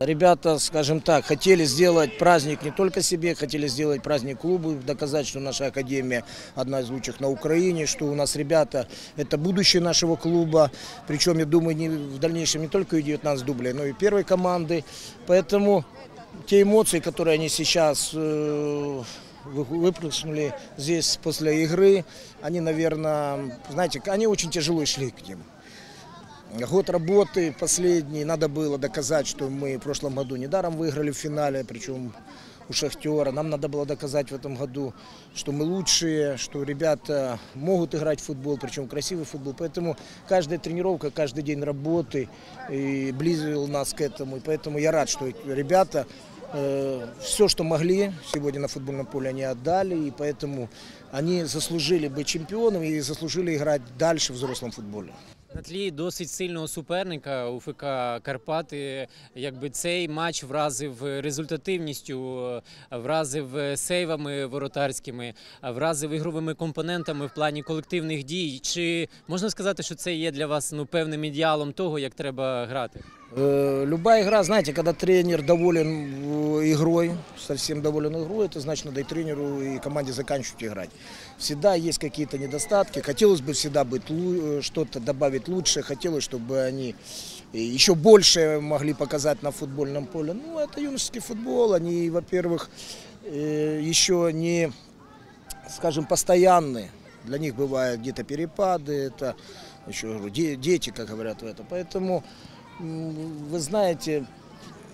Ребята, скажем так, хотели сделать праздник не только себе, хотели сделать праздник клубу, доказать, что наша академия одна из лучших на Украине, что у нас ребята – это будущее нашего клуба. Причем, я думаю, не, в дальнейшем не только U19 дублей, но и первой команды. Поэтому те эмоции, которые они сейчас э, вы- выплеснули здесь после игры, они, наверное, знаете, они очень тяжело шли к ним. Год работы последний, надо было доказать, что мы в прошлом году недаром выиграли в финале, причем у Шахтера. Нам надо было доказать в этом году, что мы лучшие, что ребята могут играть в футбол, причем красивый футбол. Поэтому каждая тренировка, каждый день работы и близил нас к этому. И поэтому я рад, что ребята все, что могли сегодня на футбольном поле, они отдали. И поэтому они заслужили быть чемпионами и заслужили играть дальше в взрослом футболе. На тлі досить сильного суперника УФК Карпати, якби цей матч вразив результативністю, вразив сейвами воротарськими, вразив ігровими компонентами в плані колективних дій. Чи можна сказати, що це є для вас ну певним ідеалом того, як треба грати? Любая игра, знаете, когда тренер доволен игрой, совсем доволен игрой, это значит, надо и тренеру, и команде заканчивать играть. Всегда есть какие-то недостатки. Хотелось бы всегда быть э, что-то добавить лучше, хотелось, чтобы они э, еще больше могли показать на футбольном поле. Ну, это юношеский футбол, они, во-первых, э, еще не, скажем, постоянные. Для них бывают где-то перепады, это еще дети, как говорят в это. Поэтому, вы знаете,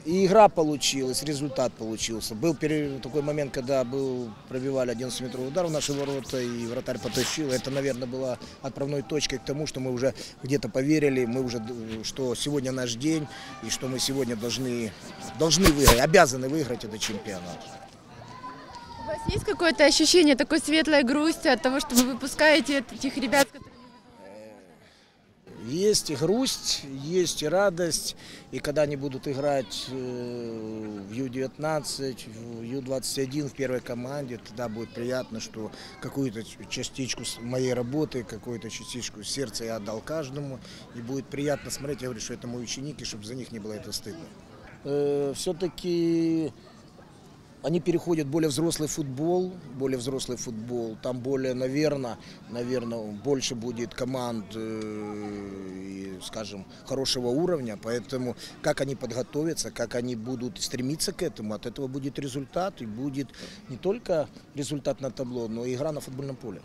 и игра получилась, результат получился. Был такой момент, когда был, пробивали 11-метровый удар в наши ворота, и вратарь потащил. Это, наверное, была отправной точкой к тому, что мы уже где-то поверили, мы уже, что сегодня наш день, и что мы сегодня должны, должны выиграть, обязаны выиграть этот чемпионат. У вас есть какое-то ощущение такой светлой грусти от того, что вы выпускаете этих ребят, которые... Есть и грусть, есть и радость. И когда они будут играть э, в Ю-19, в Ю-21 в первой команде, тогда будет приятно, что какую-то частичку моей работы, какую-то частичку сердца я отдал каждому. И будет приятно смотреть, я говорю, что это мой ученик, и чтобы за них не было это стыдно. Все-таки они переходят в более взрослый футбол, более взрослый футбол. Там более, наверное, наверное, больше будет команд, э, скажем, хорошего уровня. Поэтому как они подготовятся, как они будут стремиться к этому, от этого будет результат. И будет не только результат на табло, но и игра на футбольном поле.